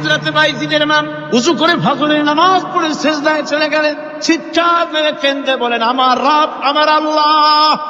হাজরাতে বাইজিদের মাম উঁচু করে ফজরের নামাজ পড়ে শেষ দায় চলে গেলেন। চিৎকার মেরে কেন্দ্রে বলেন, আমার রব, আমার আল্লাহ।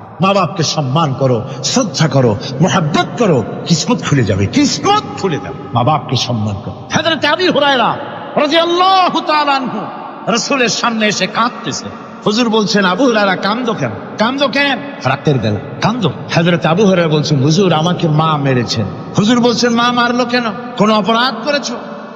মা বাপকে সম্মান করো শ্রদ্ধা করো মোহাব্বত করো কিসমত খুলে যাবে কিসমত খুলে যাবে। মা বাপকে সম্মান করো। হাজরত আবি হুরায়রা রাদিয়াল্লাহু তাআলা আনহু রাসূলের সামনে এসে কাঁদতেছে। হুজুর বলছেন আবু হুরায়রা কান্দো কেন? কান্দো কেন? রাতের বেলা। কান্দো। হাজরত আবু হুরায়রা বলছেন হুজুর আমাকে মা মেরেছেন। হুজুর বলছেন মা মারলো কেন? কোনো অপরাধ করেছ?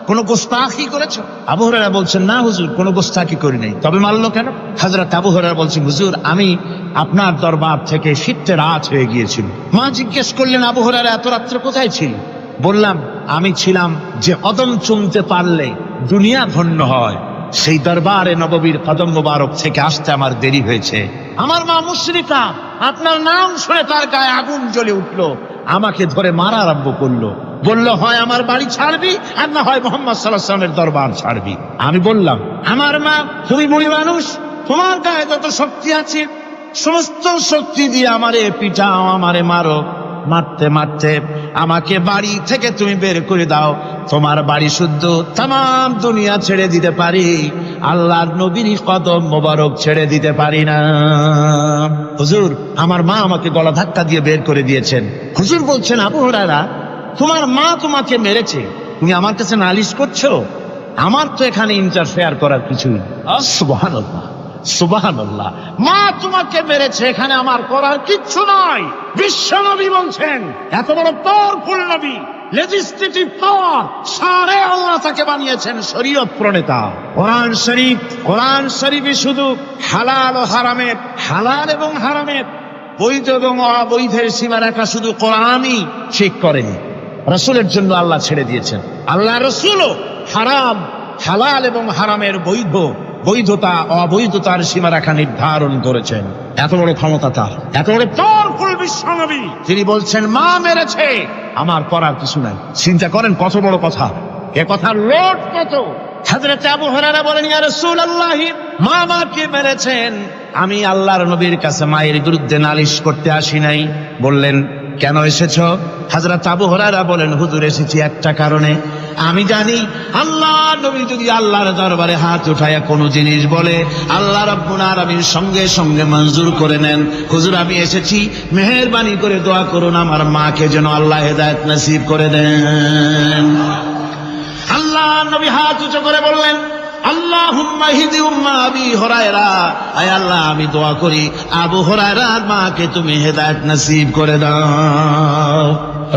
কোন গোস্তাখি করেছ? আবু হরারা বলছেন, না হুজুর, কোন গোস্তাখি করি নাই। তবে মারলো কেন? হাজরত আবু হরারা বলছেন, হুজুর, আমি আপনার দরবার থেকে শীতে রাত হয়ে গিয়েছিল। মা জিজ্ঞেস করলেন, আবু হরারা এত রাত্রে কোথায় ছিল? বললাম, আমি ছিলাম যে কদম চুমতে পারলে দুনিয়া ধন্য হয়। সেই দরবারে নববীর কদম মোবারক থেকে আসতে আমার দেরি হয়েছে। আমার মা মুশরিকা, আপনার নাম শুনে তার গায়ে আগুন জ্বলে উঠল। আমাকে ধরে মারা আরম্ভ করল। বলল, হয় আমার বাড়ি ছাড়বি আর না হয় মোহাম্মদ সাল্লাহামের দরবার ছাড়বি। আমি বললাম, আমার মা তুমি বুড়ি মানুষ, তোমার গায়ে যত শক্তি আছে, সমস্ত শক্তি দিয়ে আমারে পিটাও, আমারে মারো। মারতে মারতে আমাকে বাড়ি থেকে তুমি বের করে দাও। তোমার বাড়ি শুদ্ধ তাম দুনিয়া ছেড়ে দিতে পারি। আল্লাহর নবীর কদম মোবারক ছেড়ে দিতে পারি না। হুজুর, আমার মা আমাকে গলা ধাক্কা দিয়ে বের করে দিয়েছেন। হুজুর বলছেন, আবু তোমার মা তোমাকে মেরেছে। তুমি আমার কাছে নালিশ করছ? আমার তো এখানে ইন্টারফেয়ার করার কিছুই সুবাহান সুবাহান মা তোমাকে মেরেছে এখানে আমার করার কিচ্ছু নাই। বিশ্বনবী বলছেন এত বড় পাওয়ারফুল নবী লেজিসলেটিভ পাওয়ার সারে আল্লাহ তাকে বানিয়েছেন শরীয়ত প্রণেতা। কোরআন শরীফ কোরআন শরীফে শুধু হালাল ও হারামের হালাল এবং হারামের বৈধ এবং অবৈধের সীমা রেখা শুধু কোরআনই ঠিক করেনি। রসুলের জন্য আল্লাহ ছেড়ে দিয়েছেন। আল্লাহ রসুলও হারাম, হালাল এবং হারামের বৈধ, বৈধতা, অবৈধতার সীমারেখা নির্ধারণ করেছেন। এত বড় ক্ষমতা তার। এত বড় পাওয়ারফুল বিশ্বনবী। তিনি বলছেন, মা মেরেছে। আমার করার কিছু নাই। চিন্তা করেন, কত বড় কথা। এ কথার লোট কত? হাজরত আবু হরারা বলেন, ইয়া রাসূলুল্লাহ, মা মাকে মেরেছেন? আমি আল্লাহর নবীর কাছে মায়ের বিরুদ্ধে নালিশ করতে আসি নাই। বললেন কেন এসেছ? হাজরত আবু হরারা বলেন, হুজুর, এসেছি একটা কারণে। আমি জানি, আল্লাহ, নবী যদি আল্লাহর দরবারে হাত উঠায়, কোনো জিনিস বলে, আল্লাহ রব্বুল আলামিন সঙ্গে সঙ্গে মঞ্জুর করে নেন। হুজুর, আমি এসেছি, মেহেরবানি করে দোয়া করুন, আমার মাকে যেন আল্লাহ হেদায়েত নসিব করে দেন। আল্লাহ নবী হাত উঁচু করে বললেন আল্লাহ হরায়রা। আল্লাহ, আমি দোয়া করি, আবু হরায়রার মাকে তুমি হেদায়ত নসিব করে দাও।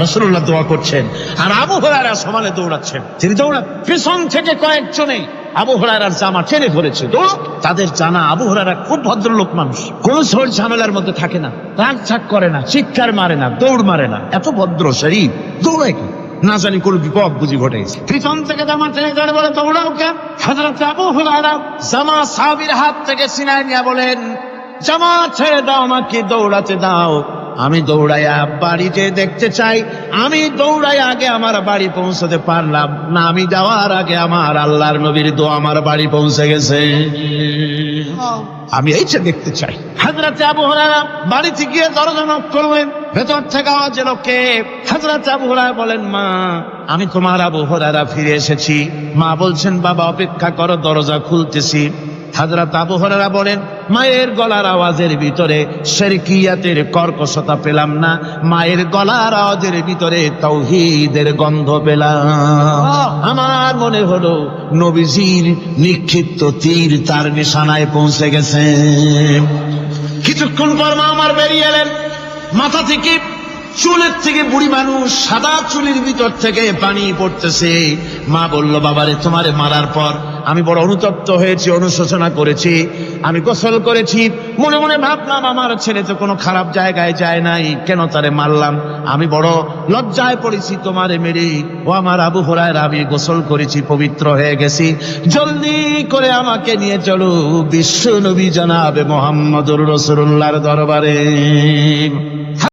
রসুল্লাহ দোয়া করছেন, আর আবু হরায়রা সমানে দৌড়াচ্ছেন। তিনি দৌড়া পিছন থেকে কয়েকজনে আবু হরায়রার জামা টেনে ধরেছে। তাদের জানা আবু হরারা খুব ভদ্রলোক মানুষ। কোন ঝোড় ঝামেলার মধ্যে থাকে না, রাগ ছাক করে না, চিৎকার মারে না, দৌড় মারে না। এত ভদ্র শরীর দৌড়ায় কি? না জানি কোন বিপদ বুঝি ঘটে গেছে পিছন থেকে জামা টেনে ধরে বলে, তোমরাও কেন হযরত আবু হুরায়রা জামা সাহাবীর হাত থেকে ছিনায় নিয়ে বলেন জামা ছেড়ে দাও আমাকে, দৌড়াতে দাও। আমি দৌড়াইয়া বাড়িতে দেখতে চাই, আমি দৌড়াই আগে আমার বাড়ি পৌঁছতে পারলাম না। আমি যাওয়ার আগে আমার আল্লাহর নবীর দো আমার বাড়ি পৌঁছে গেছে। আমি এইটা দেখতে চাই। হাজরাতে আবু হরারা বাড়িতে গিয়ে দরজা নক করলেন। ভেতর থেকে আওয়াজ এলো, কে? হাজরাতে আবু হরারা বলেন, মা, আমি তোমার আবু হরারা ফিরে এসেছি। মা বলছেন, বাবা, অপেক্ষা করো, দরজা খুলতেছি। হাজরাত হরারা বলেন, মায়ের গলার আওয়াজের ভিতরে শেরকিয়াতের কর্কশতা পেলাম না, মায়ের গলার আওয়াজের ভিতরে তৌহিদের গন্ধ পেলাম। আমার মনে হলো, নবীজির নিক্ষিপ্ত তীর তার নিশানায় পৌঁছে গেছে। কিছুক্ষণ পর মা আমার বেরিয়ে এলেন। মাথা থেকে, চুলের থেকে বুড়ি মানুষ সাদা চুলের ভিতর থেকে পানি পড়তেছে। মা বলল, বাবারে, তোমারে মারার পর আমি বড় অনুতপ্ত হয়েছি, অনুশোচনা করেছি, আমি গোসল করেছি। মনে মনে ভাবলাম, আমার ছেলে তো কোনো খারাপ জায়গায় যায় নাই, কেন তারে মারলাম? আমি বড় লজ্জায় পড়েছি তোমারে মেরে। ও আমার আবু হরায় আমি গোসল করেছি, পবিত্র হয়ে গেছি। জলদি করে আমাকে নিয়ে চলো বিশ্ব নবী জানাবে মোহাম্মদুর রসুল্লাহর দরবারে।